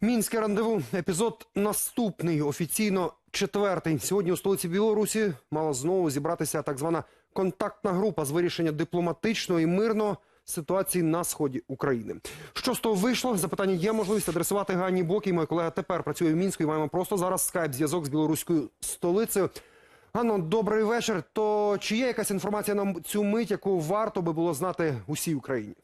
Мінське рандеву. Епізод наступний, офіційно четвертий. Сьогодні у столиці Білорусі мала знову зібратися так звана контактна група з вирішення дипломатичної і мирної ситуації на сході України. Що з того вийшло? Запитання є можливість адресувати Ганні Бокій. Моя колега тепер працює в Мінську і маємо просто зараз скайп зв'язок з білоруською столицею. Ганно, добрий вечір. То чи є якась інформація на цю мить, яку варто би було знати усій Україні?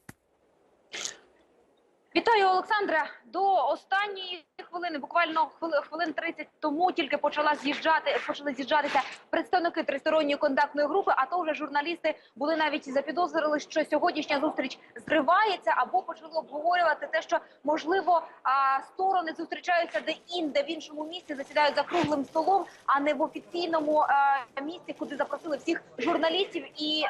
Вітаю, Олександре. До останньої хвилини, буквально хвили- хвилин 30 тому, тільки почала з'їжджати, почали з'їжджатися представники тристоронньої контактної групи. А то вже журналісти були навіть запідозрили, що сьогоднішня зустріч зривається, або почали обговорювати те, що можливо сторони зустрічаються де інде в іншому місці, засідають за круглим столом, а не в офіційному місці, куди запросили всіх журналістів. І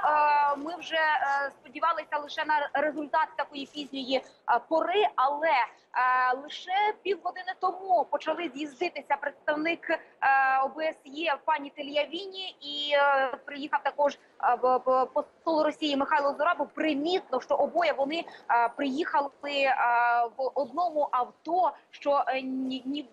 ми вже е, сподівалися лише на результат такої пізньої е, пори, але е, лише півгодини тому почали з'їздитися представник е, ОБСЄ пані Тельявіні і е, приїхав також е, посол Росії Михайло Зорабов. Примітно, що обоє вони е, приїхали е, в одному авто, що е, ні, ні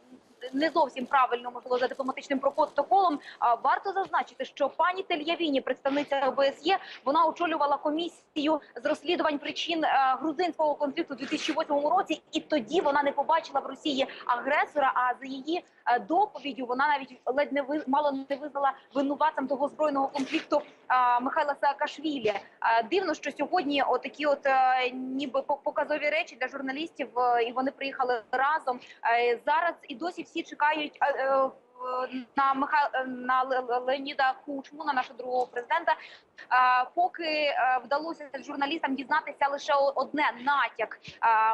не зовсім правильно можливо за дипломатичним протоколом. Варто зазначити, що пані Тельявіні, представниця ОБСЄ, вона очолювала комісію з розслідувань причин е, грузинського конфлікту у 2008 році, і тоді вона не побачила в Росії агресора. А за її е, доповіддю вона навіть ледь не мало не визнала винуватцем того збройного конфлікту Михайла Саакашвілі. Дивно, що сьогодні отакі, от е, ніби по- показові речі для журналістів, е, і вони приїхали разом. Е, Зараз і досі всі чекають. На Миха... на Ле- Ле- Леоніда Кучму, на нашого другого президента, поки е, вдалося журналістам дізнатися лише одне натяк.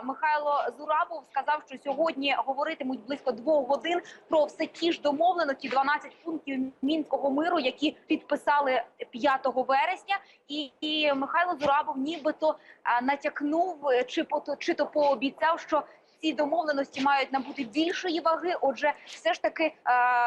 Михайло Зурабов сказав, що сьогодні говоритимуть близько двох годин про все ті ж домовленості, 12 пунктів мінського миру, які підписали 5 вересня. І, і Михайло Зурабов нібито натякнув чи пото чи то пообіцяв, що. Ці домовленості мають набути більшої ваги. Отже, все ж таки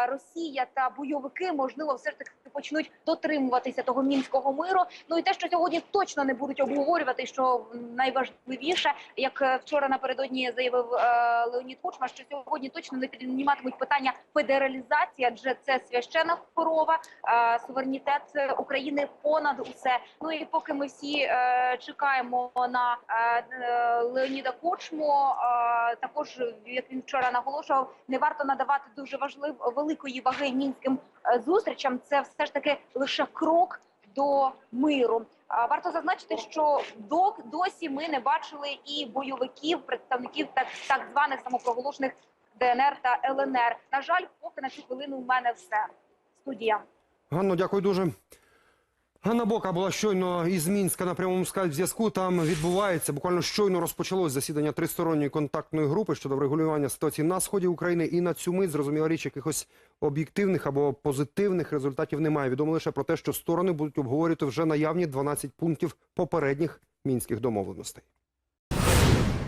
Росія та бойовики можливо все ж таки почнуть дотримуватися того мінського миру. Ну і те, що сьогодні точно не будуть обговорювати, що найважливіше, як е, вчора напередодні заявив е, Леонід Кучма, що сьогодні точно не підніматимуть питання федералізації, адже це священна корова, суверенітет України понад усе. Ну і поки ми всі е, чекаємо на Леоніда Кучму, також як він вчора наголошував, не варто надавати дуже важлив великої ваги мінським е, зустрічам. Це все ж таки лише крок до миру. Варто зазначити, що до досі ми не бачили і бойовиків, представників так, так званих самопроголошених ДНР та ЛНР. На жаль, поки на цю хвилину у мене все. Студія. Ганно, дякую дуже. Ганна Бока була щойно із Мінська на прямому скальп зв'язку. Там відбувається буквально щойно розпочалось засідання тристоронньої контактної групи щодо врегулювання ситуації на сході України. І на цю мить зрозуміла річ якихось об'єктивних або позитивних результатів немає. Відомо лише про те, що сторони будуть обговорювати вже наявні 12 пунктів попередніх мінських домовленостей.